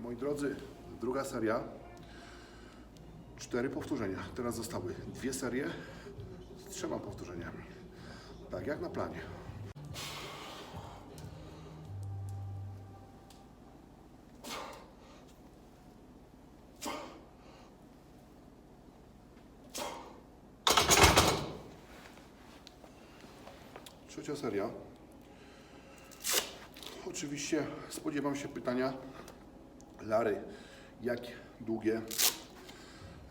Moi drodzy, druga seria. Cztery powtórzenia. Teraz zostały dwie serie z trzema powtórzeniami. Tak jak na planie. Trzecia seria. Oczywiście spodziewam się pytania Lary, jak długie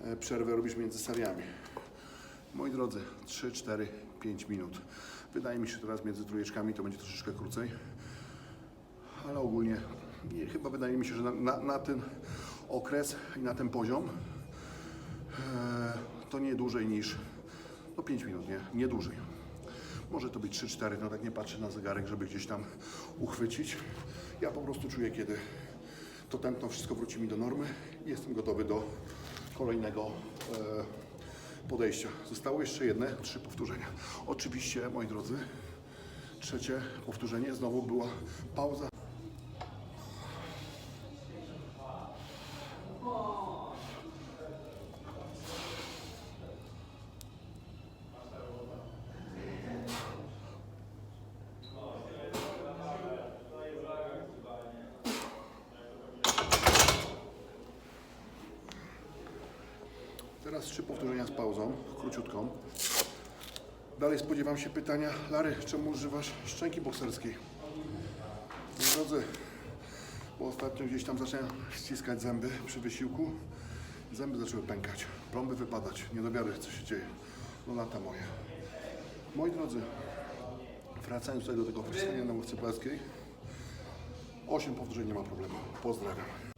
e, przerwy robisz między seriami? Moi drodzy, 3, 4, 5 minut. Wydaje mi się, że teraz między trójeczkami to będzie troszeczkę krócej, ale ogólnie nie, chyba wydaje mi się, że na, na, na ten okres i na ten poziom e, to nie dłużej niż no 5 minut, nie? Nie dłużej. Może to być 3-4, no tak nie patrzę na zegarek, żeby gdzieś tam uchwycić. Ja po prostu czuję, kiedy to tętno wszystko wróci mi do normy i jestem gotowy do kolejnego e, podejścia. Zostało jeszcze jedne, trzy powtórzenia. Oczywiście, moi drodzy, trzecie powtórzenie znowu była pauza. Teraz trzy powtórzenia z pauzą, króciutką. Dalej spodziewam się pytania, Lary, czemu używasz szczęki bokserskiej? Drodzy, bo ostatnio gdzieś tam zacząłem ściskać zęby przy wysiłku. Zęby zaczęły pękać, plomby wypadać, niedowiary, co się dzieje. No lata moje. Moi drodzy, wracając tutaj do tego powstania na ławce płaskiej. Osiem powtórzeń nie ma problemu. Pozdrawiam.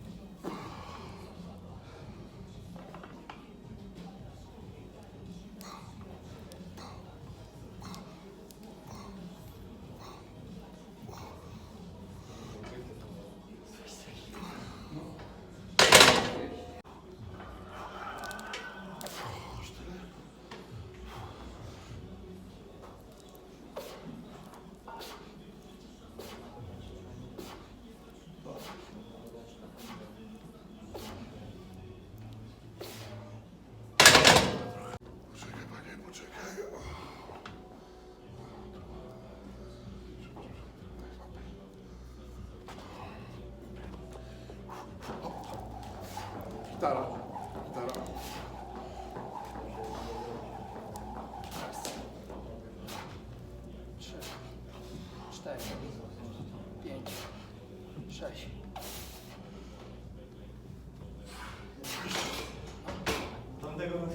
Tara. Tara. Trzy. Cztery. Pięć. Sześć. Tamtego na